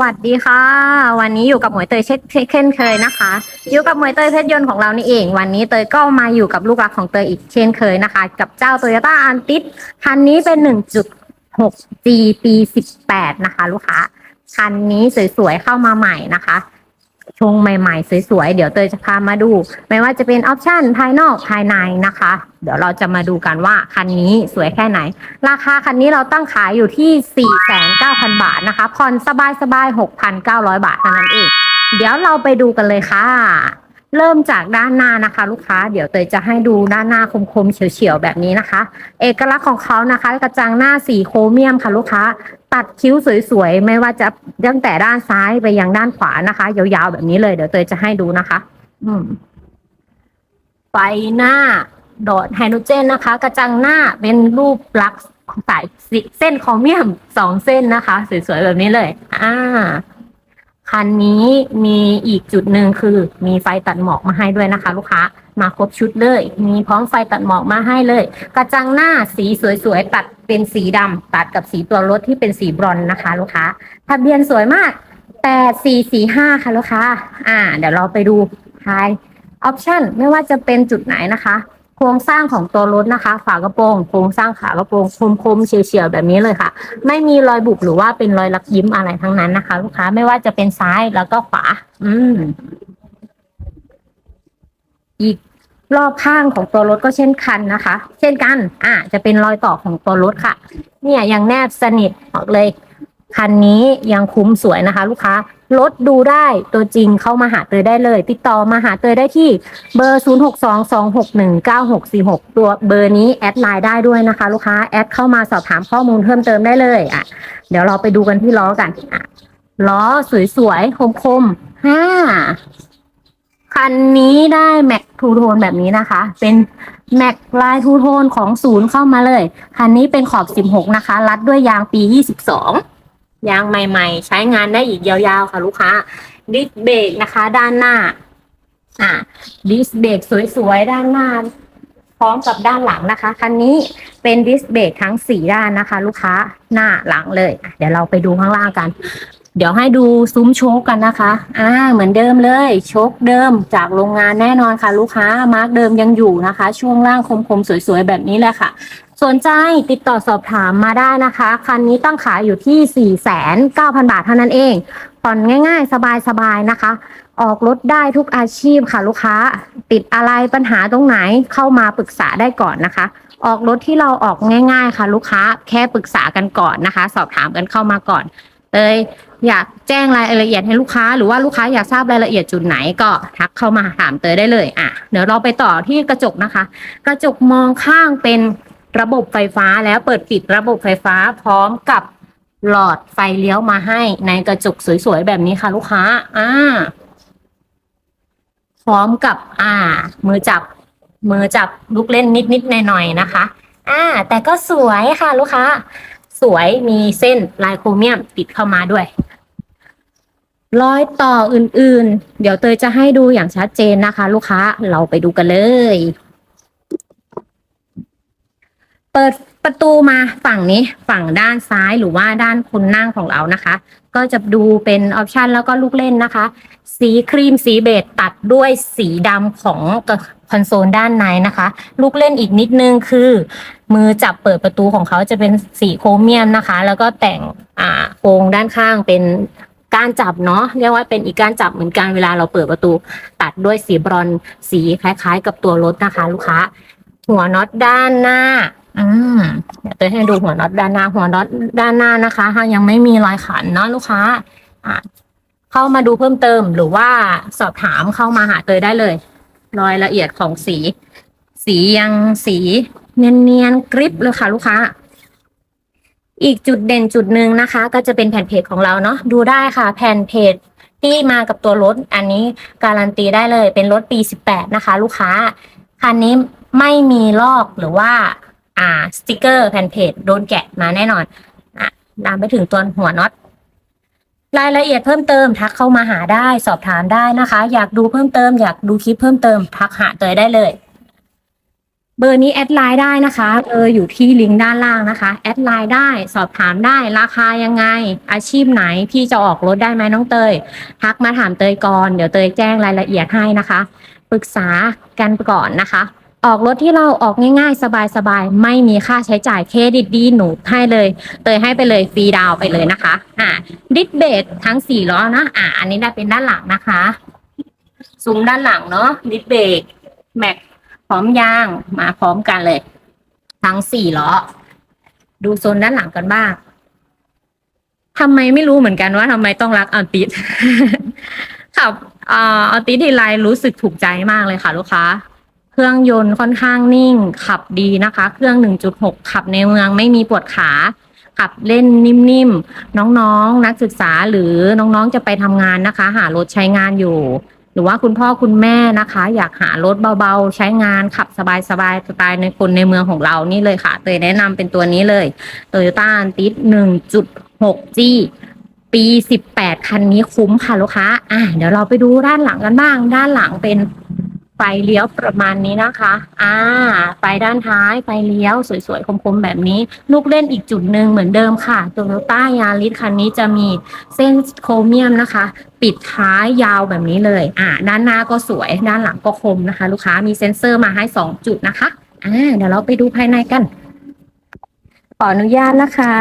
วัสดีค่ะ วันนี้อยู่กับหมวยเตยเช่นเช่นเคยนะคะ อยู่กับหมวยเตยเพชรยนต์ของเรานี่เอง วันนี้เตยก็มาอยู่กับลูกรักของเตยอีกเช่นเคยนะคะ กับเจ้าโตโยต้าอันติสคันนี้เป็น 1.6G ปี 18 นะคะ ลูกค้าคันนี้สวยๆเข้ามาใหม่นะคะ ชงใหม่ๆ สวยๆ เดี๋ยวเตยจะพามาดู ไม่ว่าจะเป็นออปชันภายนอกภายในนะคะ เดี๋ยวเราจะมาดูกันว่าคันนี้สวยแค่ไหน ราคาคันนี้เราตั้งขายอยู่ที่ 49,000 บาทนะคะผ่อนสบายๆ 6,900 บาทเท่านั้นเอง เดี๋ยวเราไปดูกันเลยค่ะ เริ่มจากด้านหน้านะคะ ลูกค้า เดี๋ยวเตยจะให้ดูด้านหน้าคมๆเฉียวๆแบบนี้นะคะ เอกลักษณ์ของเขานะคะ กระจังหน้าสีโครเมียมค่ะลูกค้า ตัดคิ้วสวยๆ ไม่ว่าจะตั้งแต่ด้านซ้ายไปยังด้านขวานะคะ ยาวๆแบบนี้เลยเดี๋ยวเตยจะให้ดูนะคะ อืมไฟหน้าดอดไฮโดรเจนนะคะ กระจังหน้าเป็นรูปลักษณ์สายเส้นโครเมียมสองเส้นนะคะ สวยๆ แบบนี้เลย อ่า คันนี้มีอีกจุดหนึ่งคือ มีไฟตัดหมอกมาให้ด้วยนะคะ ลูกค้า มาครบชุดเลย มีพร้อมไฟตัดหมอกมาให้เลย กระจังหน้าสีสวยๆตัดเป็นสีดำตัดกับสีตัวรถที่เป็นสีบรอนนะคะ ลูกค้าทะเบียนสวยมากแปดสี่สี่ห้าค่ะลูกค้าอ่า เดี๋ยวเราไปดูท้ายออปชันไม่ว่าจะเป็นจุดไหนนะคะ โครงสร้างของตัวรถนะคะ ฝากระโปรง โครงสร้างขากระโปรงคมๆเฉียวๆแบบนี้เลยค่ะ ไม่มีรอยบุบหรือว่าเป็นรอยรักยิ้มอะไรทั้งนั้นนะคะ ลูกค้าไม่ว่าจะเป็นซ้ายแล้วก็ขวา อืม อีกรอบข้างของตัวรถก็เช่นกันนะคะ เช่นกันอ่าจะเป็นรอยต่อของตัวรถค่ะ เนี่ยยังแนบสนิทบอกเลยคันนี้ยังคุ้มสวยนะคะ ลูกค้ารถดูได้ตัวจริงเข้ามาหาเตยได้เลย ติดต่อมาหาเตยได้ที่เบอร์ 0622619646 ตัวเบอร์นี้แอดไลน์ได้ด้วยนะคะ ลูกค้าแอดเข้ามาสอบถามข้อมูลเพิ่มเติมได้เลยอะเดี๋ยวเราไปดูกันที่ล้อกันอะล้อสวยๆคมๆห้า คันนี้ได้แม็กทูโทนแบบนี้นะคะ เป็นแม็กลายทูโทนของศูนย์เข้ามาเลย คันนี้เป็นขอบ 16 นะคะ รัดด้วยยางปี 22 ยางใหม่ ๆ ใช้งานได้อีกยาวๆ ค่ะลูกค้า ดิสเบรกนะคะ ด้านหน้า อ่า ดิสเบรกสวยๆ ด้านหน้า พร้อมกับด้านหลังนะคะ คันนี้เป็นดิสเบรกทั้งสี่ด้านนะคะ ลูกค้าหน้าหลังเลย เดี๋ยวเราไปดูข้างล่างกัน เดี๋ยวให้ดูซุ้มโชคกันนะคะ อ่า เหมือนเดิมเลย โชคเดิมจากโรงงานแน่นอนค่ะ ลูกค้า มาร์กเดิมยังอยู่นะคะ ช่วงล่างคมๆ สวยๆ แบบนี้แหละค่ะ สนใจติดต่อสอบถามมาได้นะคะ คันนี้ตั้งขายอยู่ที่ 4,900 บาทเท่านั้นเองผ่อนง่ายๆ สบายๆ นะคะ ออกรถได้ทุกอาชีพค่ะ ลูกค้า ติดอะไรปัญหาตรงไหนเข้ามาปรึกษาได้ก่อนนะคะ ออกรถที่เราออกง่าย ๆ ค่ะ ลูกค้า แค่ปรึกษากันก่อนนะคะ สอบถามกันเข้ามาก่อน เอยอยากแจ้งรายละเอียดให้ลูกค้า หรือว่าลูกค้าอยากทราบรายละเอียดจุดไหนก็ทักเข้ามาถามเตยได้เลยอะเดี๋ยวเราไปต่อที่กระจกนะคะ กระจกมองข้างเป็นระบบไฟฟ้าแล้วเปิดปิดระบบไฟฟ้าพร้อมกับหลอดไฟเลี้ยวมาให้ในกระจกสวยๆแบบนี้ค่ะ ลูกค้า อ่า พร้อมกับ อ่า มือจับ มือจับลูกเล่นนิดๆหน่อยๆนะคะ อ่า แต่ก็สวยค่ะ ลูกค้า สวยมีเส้นลายโครเมียมติดเข้ามาด้วย รอยต่ออื่นๆ เดี๋ยวเตยจะให้ดูอย่างชัดเจนนะคะ ลูกค้าเราไปดูกันเลย เปิดประตูมาฝั่งนี้ฝั่งด้านซ้ายหรือว่าด้านคนนั่งของเรานะคะ ก็จะดูเป็นออปชันแล้วก็ลูกเล่นนะคะ สีครีมสีเบจตัดด้วยสีดำของคอนโซลด้านในนะคะ ลูกเล่นอีกนิดนึงคือ มือจับเปิดประตูของเขาจะเป็นสีโครเมียมนะคะ แล้วก็แต่งอ่าโครงด้านข้างเป็นกานจับเนาะเรียกว่าเป็นอีกกานจับเหมือนกันเวลาเราเปิดประตู ตัดด้วยสีบรอนสีคล้าย ๆ กับตัวรถนะคะ ลูกค้า หัวน็อตด้านหน้า อืมเดี๋ยวเตยให้ดูหัวน็อตด้านหน้าหัวน็อตด้านหน้านะคะยังไม่มีรอยขันเนาะลูกค้า อ่า เข้ามาดูเพิ่มเติมหรือว่าสอบถามเข้ามาหาเตยได้เลยรายละเอียดของสี สียังสีเนียนๆกริบเลยค่ะ ลูกค้า อีกจุดเด่นจุดหนึ่งนะคะ ก็จะเป็นแผ่นเพจของเราเนาะดูได้ค่ะ แผ่นเพจที่มากับตัวรถ อันนี้การันตีได้เลยเป็นรถปี 18 นะคะ ลูกค้าคันนี้ไม่มีลอกหรือว่า อ่าสติกเกอร์แผ่นเพจโดนแกะมาแน่นอนอะตามไปถึงตัวหัวน็อตรายละเอียดเพิ่มเติมทักเข้ามาหาได้สอบถามได้นะคะ อยากดูเพิ่มเติม อยากดูคลิปเพิ่มเติม ทักหาเตยได้เลย เบอร์นี้แอดไลน์ได้นะคะเบอร์อยู่ที่ลิงก์ด้านล่างนะคะ แอดไลน์ได้สอบถามได้ราคายังไง อาชีพไหนพี่จะออกรถได้ไหมน้องเตย ทักมาถามเตยก่อนเดี๋ยวเตยแจ้งรายละเอียดให้นะคะ ปรึกษากันก่อนนะคะ ออกรถที่เราออกง่ายๆ สบายๆ ไม่มีค่าใช้จ่ายเครดิตดีหนูให้เลยเตยให้ไปเลยฟรีดาวไปเลยนะคะอ่าดิสเบรกทั้งสี่ล้อนะอ่าอันนี้ได้เป็นด้านหลังนะคะซุ้มด้านหลังเนาะดิสเบรกแม็กพร้อมยางมาพร้อมกันเลย ทั้งสี่ล้อดูโซนด้านหลังกันบ้างทำไมไม่รู้เหมือนกันว่าทำไมต้องรักอัลติสขับอ่าอัลติสทีไรรู้สึกถูกใจมากเลยค่ะ ลูกค้า เครื่องยนต์ค่อนข้างนิ่ง ขับดีนะคะ เครื่อง 1.6 ขับในเมืองไม่มีปวดขา ขับเล่นนิ่มๆ น้องๆนักศึกษาหรือน้องๆจะไปทำงานนะคะ หารถใช้งานอยู่ หรือว่าคุณพ่อคุณแม่นะคะ，อยากหารถเบาๆ ใช้งานขับสบายๆสไตล์ในคนในเมืองของเรานี่เลยค่ะ เตยแนะนำเป็นตัวนี้เลย Toyota a n t i s 1.6G ปี 18 คันนี้คุ้มค่ะลูกค้า อะ เดี๋ยวเราไปดูด้านหลังกันบ้าง ด้านหลังเป็น ฟเลี้ยวประมาณนี้นะคะ อ่า ไฟด้านท้ายไฟเลี้ยวสวยๆ คมๆ แบบนี้ ลูกเล่นอีกจุดหนึ่งเหมือนเดิมค่ะ Toyota Yaris คันนี้จะมีเส้นโครเมียมนะคะ ปิดท้ายยาวแบบนี้เลย อ่า ด้านหน้าก็สวย ด้านหลังก็คมนะคะ ลูกค้ามีเซ็นเซอร์มาให้สองจุดนะคะ อ่า เดี๋ยวเราไปดูภายในกัน ขออนุญาตนะคะ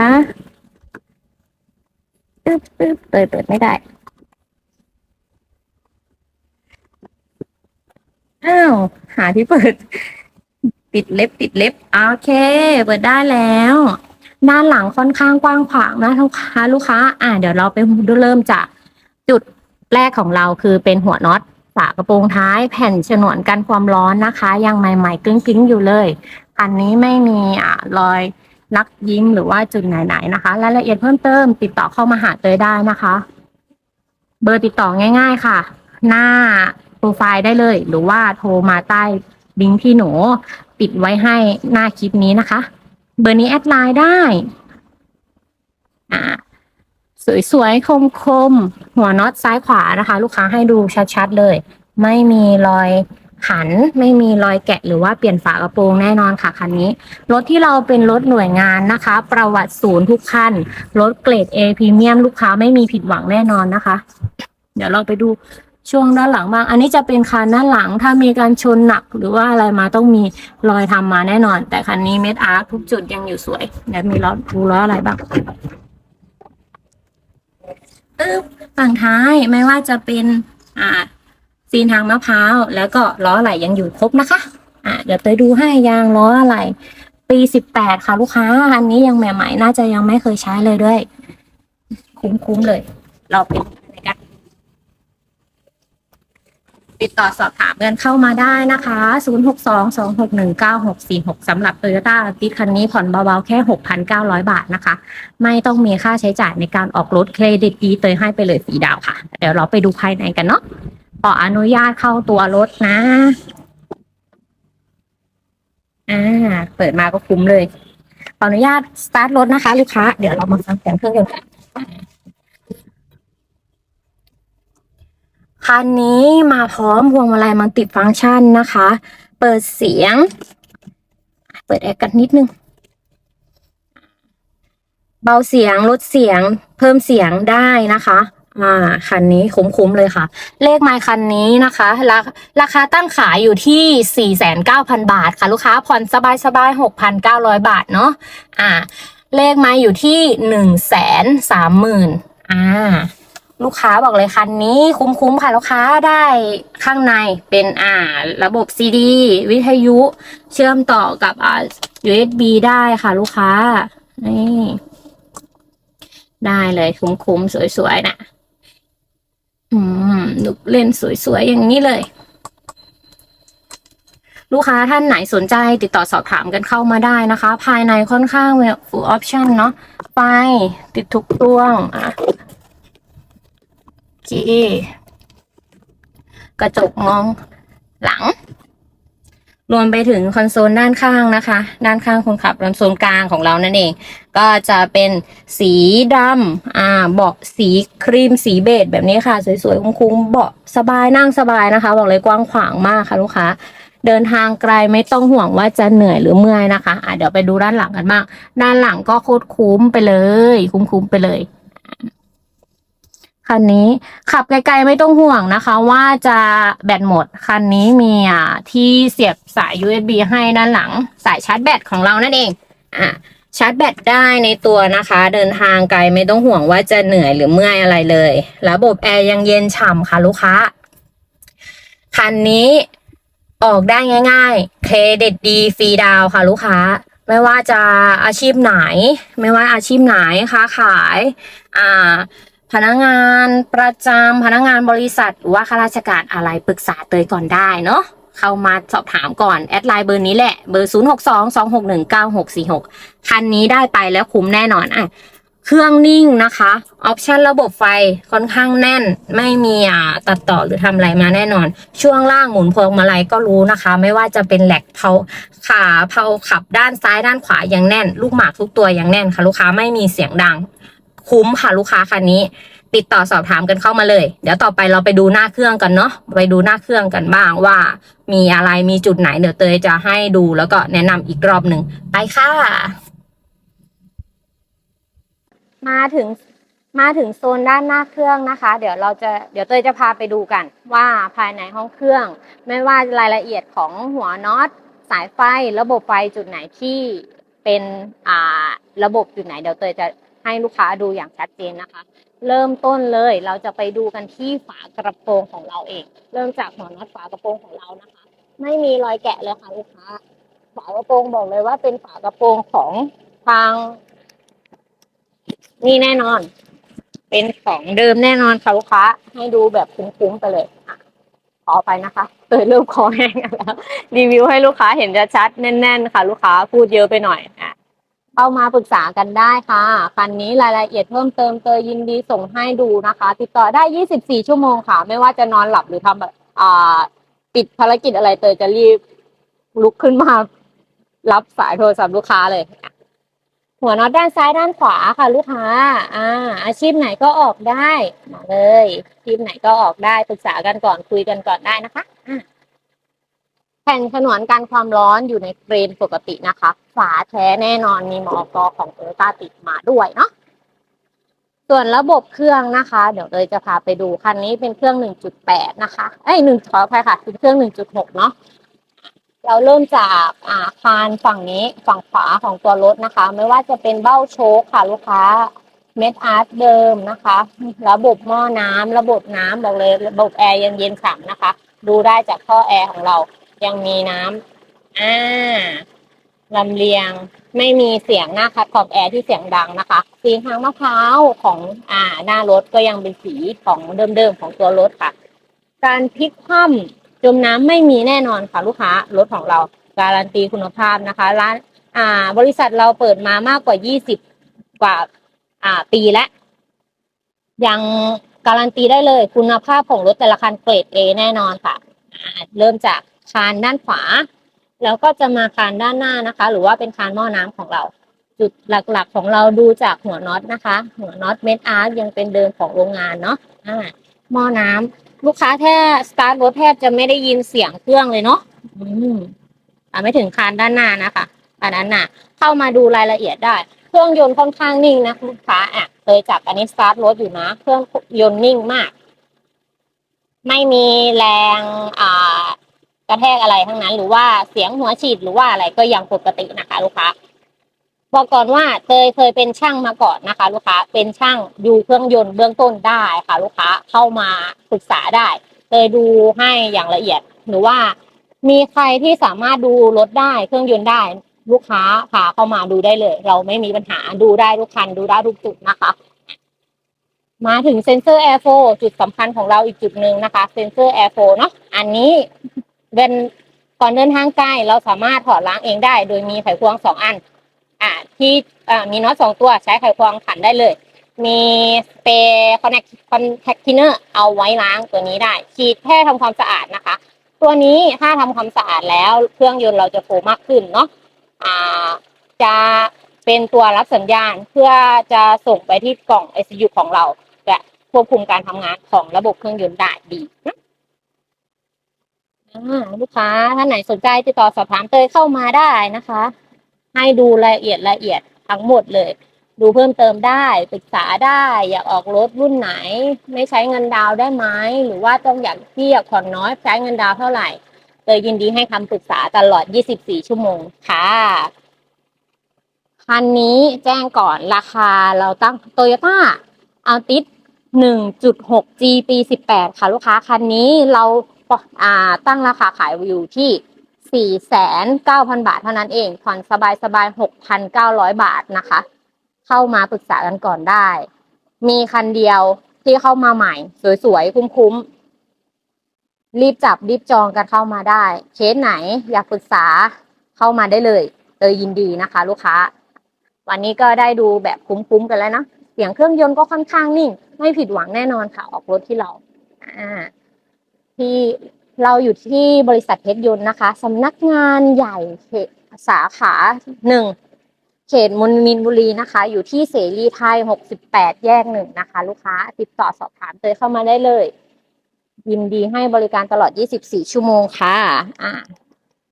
ปึ๊บปึ๊บเปิดเปิดไม่ได้ อ้าว หาที่เปิด ปิดเล็บปิดเล็บ โอเค เปิดได้แล้ว ด้านหลังค่อนข้างกว้างขวางนะลูกค้าลูกค้า อ่าเดี๋ยวเราไปดูเริ่มจากจุดแรกของเราคือเป็นหัวน็อตฝากระโปรงท้ายแผ่นฉนวนกันความร้อนนะคะ ยังใหม่ๆกึ้งๆอยู่เลยคันนี้ไม่มีอ่ารอยลักยิ้มหรือว่าจุดไหนๆนะคะรายละเอียดเพิ่มเติมติดต่อเข้ามาหาเตยได้นะคะ เบอร์ติดต่อง่าย ๆ ค่ะ หน้า โปรไฟล์ได้เลย หรือว่าโทรมาใต้ลิงก์ที่หนูปิดไว้ให้หน้าคลิปนี้นะคะ เบอร์นี้แอดไลน์ได้อ่าสวยๆ คมๆ หัวน็อตซ้ายขวานะคะ ลูกค้าให้ดูชัดๆเลย ไม่มีรอยขันไม่มีรอยแกะหรือว่าเปลี่ยนฝากระโปรงแน่นอนค่ะคันนี้ รถที่เราเป็นรถหน่วยงานนะคะ ประวัติศูนย์ทุกคันรถเกรด A พรีเมียมลูกค้าไม่มีผิดหวังแน่นอนนะคะ เดี๋ยวเราไปดู ช่วงด้านหลังบ้าง อันนี้จะเป็นคันด้านหลัง ถ้ามีการชนหนักหรือว่าอะไรมาต้องมีรอยทำมาแน่นอน แต่คันนี้เม็ดอาร์ทุกจุดยังอยู่สวยเดี๋ยวมีล้อดูล้ออะไรบ้างปึ๊บฝั่งท้ายไม่ว่าจะเป็นอ่าซีนทางมะพร้าว แล้วก็ล้อไหลยังอยู่ครบนะคะ อ่าเดี๋ยวเตยดูให้ยางล้ออะไรปีสิบแปดค่ะลูกค้าอันนี้ยังใหม่ๆ น่าจะยังไม่เคยใช้เลยด้วย คุ้มๆเลย เราไปดูกัน ติดต่อสอบถามเงินเข้ามาได้นะคะ 0622619646 สำหรับ Toyota a l t i s คันนี้ผ่อนเบาๆ แค่ 6,900 บาทนะคะ ไม่ต้องมีค่าใช้จ่ายในการออกรถเครดิตดีเตยให้ไปเลยฟรีดาวค่ะ เดี๋ยวเราไปดูภายในกันเนาะขออนุญาตเข้าตัวรถนะอ่าเปิดมาก็คุ้มเลย ขออนุญาตสตาร์ทรถนะคะ ลูกค้า เดี๋ยวเรามาฟังเสียงเครื่องยนต์กัน คันนี้มาพร้อมพวงมาลัยมัลติฟังก์ชันนะคะ เปิดเสียง เปิดแอร์กันนิดนึง เบาเสียงลดเสียง เพิ่มเสียงได้นะคะอ่าคันนี้คุ้มๆเลยค่ะ เลขไมล์คันนี้นะคะราราคาตั้งขายอยู่ที่ 49,000 บาทค่ะ ลูกค้าผ่อนสบายๆ 6,900 บาทเนาะอ่า เลขไมล์อยู่ที่ 130,000อ่า ลูกค้าบอกเลยคันนี้คุ้มๆค่ะลูกค้าได้ข้างในเป็นอ่าระบบ CD วิทยุเชื่อมต่อกับอ่า USB ได้ค่ะลูกค้า นี่ ได้เลยคุ้มๆสวยๆนะอืมลูกเล่นสวยๆอย่างนี้เลย ลูกค้าท่านไหนสนใจติดต่อสอบถามกันเข้ามาได้นะคะ ภายในค่อนข้าง full option เนาะไฟติดทุกดวงอะ เค กระจกมองหลัง รวมไปถึงคอนโซลด้านข้างนะคะ ด้านข้างคนขับคอนโซลกลางของเรานั่นเอง ก็จะเป็นสีดำอ่าเบาะสีครีมสีเบจแบบนี้ค่ะ สวยๆคุ้มๆเบาะสบายนั่งสบายนะคะบอกเลยกว้างขวางมากค่ะลูกค้าเดินทางไกลไม่ต้องห่วงว่าจะเหนื่อยหรือเมื่อยนะคะอะเดี๋ยวไปดูด้านหลังกันบ้าง ด้านหลังก็โคตรคุ้มไปเลย คุ้มๆไปเลย คันนี้ขับไกลๆไม่ต้องห่วงนะคะ ว่าจะแบตหมด คันนี้มีอ่าที่เสียบสาย USB ให้ด้านหลัง สายชาร์จแบตของเรานั่นเองอะชาร์จแบตได้ในตัวนะคะ เดินทางไกลไม่ต้องห่วงว่าจะเหนื่อยหรือเมื่อยอะไรเลย ระบบแอร์ยังเย็นฉ่ำค่ะลูกค้า คันนี้ออกได้ง่ายๆ เครดิตดีฟรีดาวค่ะลูกค้า ไม่ว่าจะอาชีพไหน ไม่ว่าอาชีพไหนค้าขาย อ่า พนักงานประจำพนักงานบริษัทหรือว่าข้าราชการอะไรปรึกษาเตยก่อนได้เนาะเข้ามาสอบถามก่อน แอดไลน์เบอร์นี้แหละ เบอร์ 0 6 2 2 6 1 9 6 4 6 คันนี้ได้ไปแล้วคุ้มแน่นอนอะเครื่องนิ่งนะคะออปชันระบบไฟค่อนข้างแน่น ไม่มีอ่าตัดต่อหรือทำอะไรมาแน่นอน ช่วงล่างหมุนพวงมาลัยก็รู้นะคะ ไม่ว่าจะเป็นแหลกเผาขาเผาขับด้านซ้ายด้านขวายังแน่น ลูกหมากทุกตัวยังแน่นค่ะ ลูกค้าไม่มีเสียงดัง คุ้มค่ะลูกค้าคันนี้ ติดต่อสอบถามกันเข้ามาเลย เดี๋ยวต่อไปเราไปดูหน้าเครื่องกันเนาะไปดูหน้าเครื่องกันบ้างว่า มีอะไรมีจุดไหนเดี๋ยวเตยจะให้ดูแล้วก็แนะนำอีกรอบหนึ่งไปค่ะ มาถึงมาถึงโซนด้านหน้าเครื่องนะคะ เดี๋ยวเราจะเดี๋ยวเตยจะพาไปดูกันว่าภายในห้องเครื่อง ไม่ว่ารายละเอียดของหัวน็อตสายไฟ ระบบไฟจุดไหนที่เป็นอ่าระบบจุดไหนเดี๋ยวเตยจะ ให้ลูกค้าดูอย่างชัดเจนนะคะ เริ่มต้นเลยเราจะไปดูกันที่ฝากระโปรงของเราเอง เริ่มจากหัวน็อตฝากระโปรงของเรานะคะ ไม่มีรอยแกะเลยค่ะลูกค้า ฝากระโปรงบอกเลยว่าเป็นฝากระโปรงของทาง นี่แน่นอน เป็นของเดิมแน่นอนค่ะลูกค้า ให้ดูแบบคุ้มๆไปเลยขอไปนะคะเตยเริ่มคอแห้งแล้วรีวิวให้ลูกค้าเห็นชัดๆแน่น ๆ ค่ะ ลูกค้าพูดเยอะไปหน่อยอะ เข้ามาปรึกษากันได้ค่ะคันนี้รายละเอียดเพิ่มเติมเตยยินดีส่งให้ดูนะคะ ติดต่อได้ 24 ชั่วโมงค่ะ ไม่ว่าจะนอนหลับหรือทำแบบอ่าปิดภารกิจอะไรเตยจะรีบลุกขึ้นมารับสายโทรศัพท์ลูกค้าเลย หัวน็อตด้านซ้ายด้านขวาค่ะ ลูกค้า อ่า อาชีพไหนก็ออกได้มาเลยอาชีพไหนก็ออกได้ปรึกษากันก่อนคุยกันก่อนได้นะคะอะ แผ่นฉนวนกันความร้อนอยู่ในเฟรมปกตินะคะ ฝาแท้แน่นอนมีมอกของโตโยต้าติดมาด้วยเนาะส่วนระบบเครื่องนะคะ เดี๋ยวเลยจะพาไปดูคันนี้เป็นเครื่อง 1.8 นะคะเอ้ยหนึ่งขออภัยค่ะเป็นเครื่อง 1.6 เนาะเราเริ่มจากอ่าคานฝั่งนี้ฝั่งขวาของตัวรถนะคะ ไม่ว่าจะเป็นเบ้าโชคค่ะลูกค้าเม็ดอาร์ตเดิมนะคะ ระบบหม้อน้ำระบบน้ำบอกเลย ระบบแอร์ยังเย็นฉ่ำนะคะ ดูได้จากท่อแอร์ของเรา ยังมีน้ำอ่าลำเลียงไม่มีเสียงหน้าคัดขอบแอร์ที่เสียงดังนะคะ สีหางมะพร้าวของอ่าหน้ารถก็ยังเป็นสีของเดิมๆของตัวรถค่ะ การพลิกคว่ำจมน้ำไม่มีแน่นอนค่ะลูกค้ารถของเรา การันตีคุณภาพนะคะร้านอ่า บริษัทเราเปิดมามากกว่า 20 กว่าอ่าปีแล้วยังการันตีได้เลยคุณภาพของรถแต่ละคันเกรด A แน่นอนค่ะ เริ่มจาก คานด้านขวา แล้วก็จะมาคานด้านหน้านะคะ หรือว่าเป็นคานหม้อน้ำของเรา จุดหลักๆของเราดูจากหัวน็อตนะคะ หัวน็อตเม็ดอาร์ตยังเป็นเดิมของโรงงานเนาะอ่าหม้อน้ำลูกค้าแทบสตาร์ทรถแทบจะไม่ได้ยินเสียงเครื่องเลยเนาะอืมอ่าไม่ถึงคานด้านหน้านะคะอันนั้นน่ะ เข้ามาดูรายละเอียดได้เครื่องยนต์ค่อนข้างนิ่งนะลูกค้าอะเคยจับอันนี้สตาร์ทรถอยู่นะ เครื่องยนต์นิ่งมาก ไม่มีแรงอ่า กระแทกอะไรทั้งนั้น หรือว่าเสียงหัวฉีดหรือว่าอะไรก็ยังปกตินะคะ ลูกค้าบอกก่อนว่าเตยเคยเป็นช่างมาก่อนนะคะ ลูกค้าเป็นช่างดูเครื่องยนต์เบื้องต้นได้ค่ะ ลูกค้าเข้ามาปรึกษาได้เตยดูให้อย่างละเอียดหรือว่า มีใครที่สามารถดูรถได้เครื่องยนต์ได้ลูกค้าพาเข้ามาดูได้เลย เราไม่มีปัญหาดูได้ทุกคันดูได้ทุกจุดนะคะ มาถึงเซ็นเซอร์แอร์โฟจุดสำคัญของเราอีกจุดหนึ่งนะคะเซ็นเซอร์แอร์โฟเนาะอันนี้ เป็นก่อนเดินทางไกลเราสามารถถอดล้างเองได้ โดยมีไขควงสองอัน อ่าที่อ่ามีน็อตสองตัวใช้ไขควงขันได้เลย มีสเปรย์คอนแทคคอนแทคทินเนอร์เอาไว้ล้างตัวนี้ได้ฉีดแค่ทำความสะอาดนะคะ ตัวนี้ถ้าทำความสะอาดแล้วเครื่องยนต์เราจะโฟมากขึ้นเนาะอ่าจะเป็นตัวรับสัญญาณเพื่อจะส่งไปที่กล่อง ICU ของเรา และควบคุมการทำงานของระบบเครื่องยนต์ได้ดีนะ ลูกค้าท่านไหนสนใจติดต่อสอบถามเตยเข้ามาได้นะคะ ให้ดูรายละเอียดละเอียดทั้งหมดเลย ดูเพิ่มเติมได้ปรึกษาได้ อยากออกรถรุ่นไหน ไม่ใช้เงินดาวได้ไหมหรือว่าต้องอยากที่อยากผ่อนน้อยใช้เงินดาวเท่าไหร่เตยยินดีให้คำปรึกษาตลอด 24 ชั่วโมงค่ะคันนี้แจ้งก่อนราคาเราตั้งโตโยต้าอัลติส1.6 G ปี 18 ค่ะลูกค้าคันนี้เรา ตั้งราคาขายอยู่ที่ 4,900 บาทเท่านั้นเอง ผ่อนสบายสบายๆ6,900 บาทนะคะ เข้ามาปรึกษากันก่อนได้ มีคันเดียวที่เข้ามาใหม่ สวยๆ คุ้มๆ รีบจับรีบจองกันเข้ามาได้ เคสไหนอยากปรึกษาเข้ามาได้เลยเตยยินดีนะคะ ลูกค้า วันนี้ก็ได้ดูแบบคุ้มๆกันแล้วนะเสียงเครื่องยนต์ก็ค่อนข้างนิ่ง ไม่ผิดหวังแน่นอนค่ะ ออกรถที่เราอ่า ที่เราอยู่ที่บริษัทเพชรยนต์นะคะสำนักงานใหญ่เขตสาขาหนึ่งเขตมนมินบุรีนะคะ อยู่ที่เสรีไทย 68 แยกหนึ่งนะคะ ลูกค้าติดต่อสอบถามเตยเข้ามาได้เลย ยินดีให้บริการตลอด 24 ชั่วโมงค่ะอ่า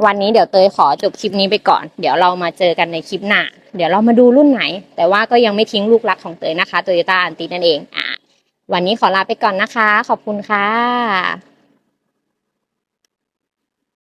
วันนี้เดี๋ยวเตยขอจบคลิปนี้ไปก่อน เดี๋ยวเรามาเจอกันในคลิปหน้า เดี๋ยวเรามาดูรุ่นไหน แต่ว่าก็ยังไม่ทิ้งลูกรักของเตยนะคะโตโยต้าอันตินั่นเองอะวันนี้ขอลาไปก่อนนะคะ ขอบคุณค่ะ